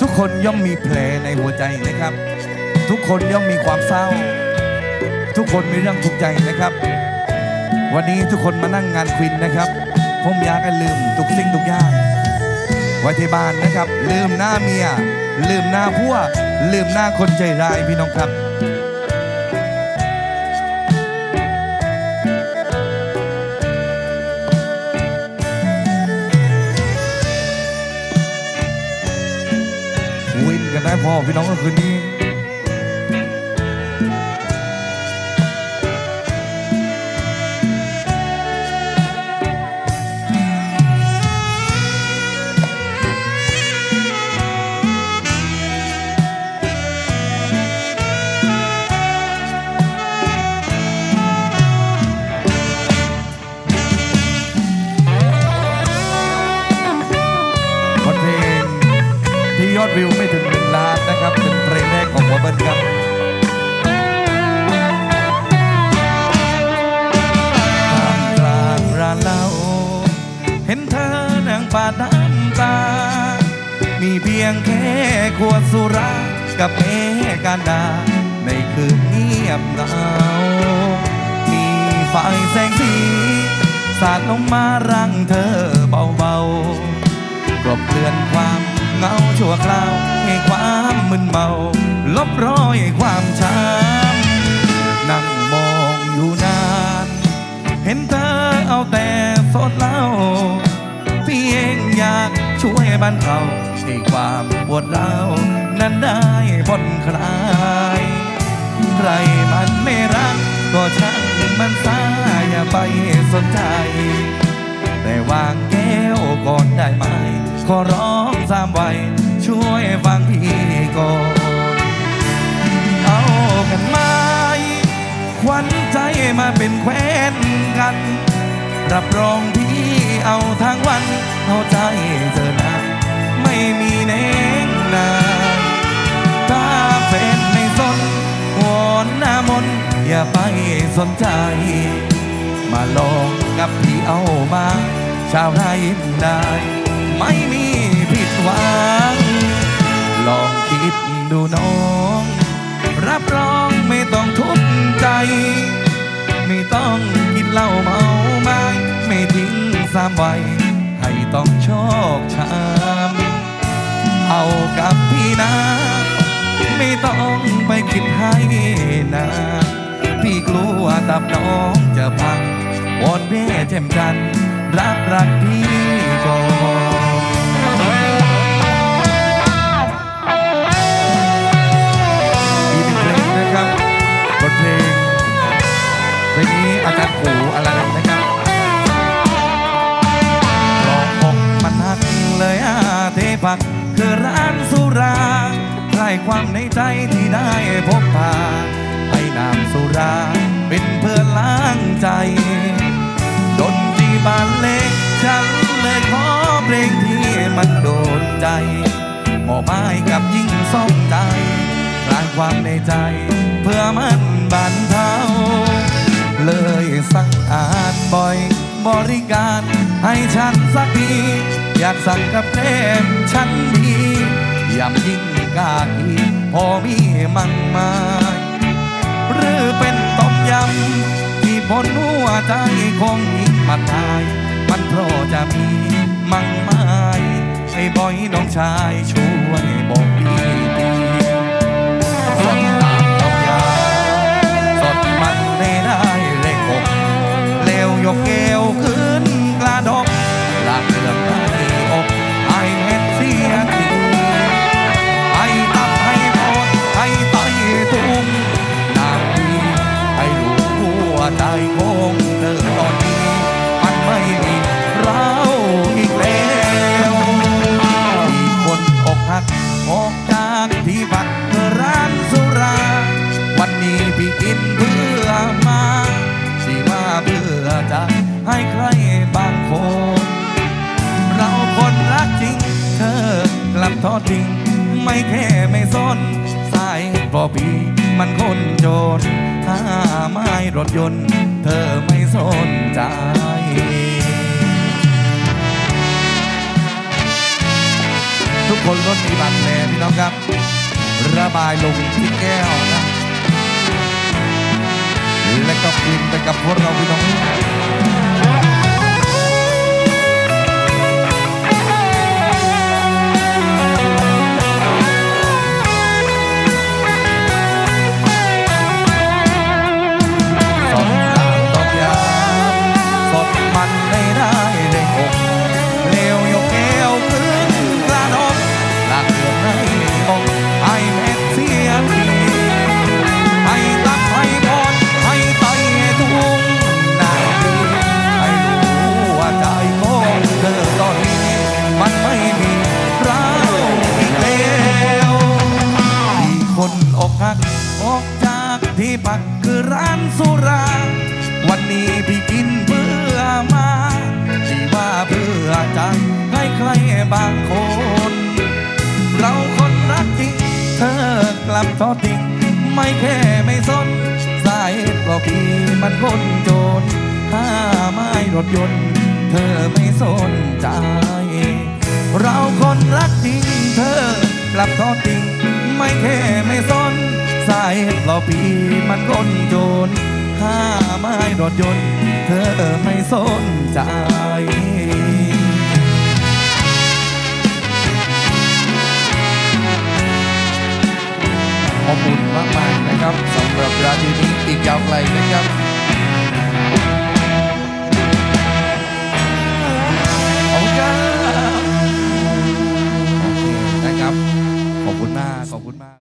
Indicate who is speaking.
Speaker 1: ทุกคนย่อมมีแผลในหัวใจนะครับ ทุกคนย่อมมีความเศร้า ทุกคนมีเรื่องทุกข์ใจนะครับ วันนี้ทุกคนมานั่งงานควินนะครับ ผมอยากให้ลืมทุกสิ่งทุกอย่างไว้ที่บ้านนะครับ ลืมหน้าเมีย ลืมหน้าพัวลืมหน้าคนใจร้ายพี่น้องครับ กันได้พอพี่น้องก็คืนนี้ อดวิวไม่ถึงหนึ่งล้านนะครับเป็นเพลงแรกของหัวเบิ้ลครับทามกลางร้านเหล้าเห็นเธอนั่งปาดน้ำตา มีเพียงแค่ขวดสุรากับแม่การดาในคืนเงียบเหงา มีไฟแสงสีสาดลงมารังเธอ เงาชั่วคราวให้ความมึนเมา ลบรอยความช้ำนั่งมองอยู่นาน เห็นเธอเอาแต่โสดเหล้าพี่เองอยากช่วยบรรเทาให้ความปวดร้าวนั้นได้ผ่อนคลายใครมันไม่รัก ก็ช่างมันซาอย่าไปสนใจ แต่วางแก้วก่อนได้ไหม ขอร้องสามไว้ช่วยฟังพี่ก่อน เอากันไหมขวัญใจมาเป็นแควนกัน รับรองพี่เอาทั้งวันเอาใจเธอนะไม่มีเน่งนาถ้าแฟนไม่สนวอนหน้ามนอย่าไปสนใจ มาลองกับพี่เอามา ชาวไทยได้ไม่มีผิดหวัง ลองคิดดูน้อง รับรองไม่ต้องทุกข์ใจ ไม่ต้องกินเหล้าเมาไม้ไม่ทิ้งสามวัยให้ต้องโชคช้ำเอากับพี่นะ ไม่ต้องไปคิดให้นะ พี่กลัวตับน้องจะพังวอนเบ้แจ่มจันรักรักพี่ก่อนอีกหนึ่งเพลงนะครับบทเพลงเพลงนี้อาจารย์ปู่อะไรนะครับลองอกมันหักเลยอาเทพัก คือร้านสุราคลายความในใจที่ได้พบพาให้นามสุรา มอบให้กับยิ่งซ่องใจคลายความในใจ เพื่อมันบรรเทาเลยสั่งอาหารบ่อยบริการให้ฉันสักที อยากสั่งกับแกล้มฉันดียำยิ่งกากีพอมีมั่งมาหรือเป็นต้มยำที่บนหัวใจคงยิ่งมากาย มันเพราะจะมีมั่งม้ ให้บ่อยน้องชายช่วย จะให้ใครบางคน เราคนรักจริง เธอกลับทอดทิ้ง ไม่แค่ไม่สนสายพราะพี่มันคนโจรหาไม้รถยนต์ เธอไม่สนใจทุกคนล้นมีบาดแผลพี่น้องครับ ระบายลงที่แก้วนะ และก็ฟินไปกับพวกเราพี่น้อง สุรา วันนี้พี่กินเพื่อมาที่ว่าเพื่อใจให้ใครบางคน เราคนรักจริง เธอกลับทอดทิ้งไม่แค่ไม่สน สาเหตุเพราะพี่มันคนโจรห้าไม้รถยนต์ เธอไม่สนใจ เราคนรักจริง เธอกลับทอดทิ้งไม่แค่ไม่สน สาเหตุเราะพี่มันคนโจรห้าไม้รถยนต์ เธอไม่สนใจขอบอุ่นมากนะครับสำหรับร้านนี้อีกยาวไกลนะครับขอบคุณครับโอเคนะครับ ขอบคุณมากขอบคุณ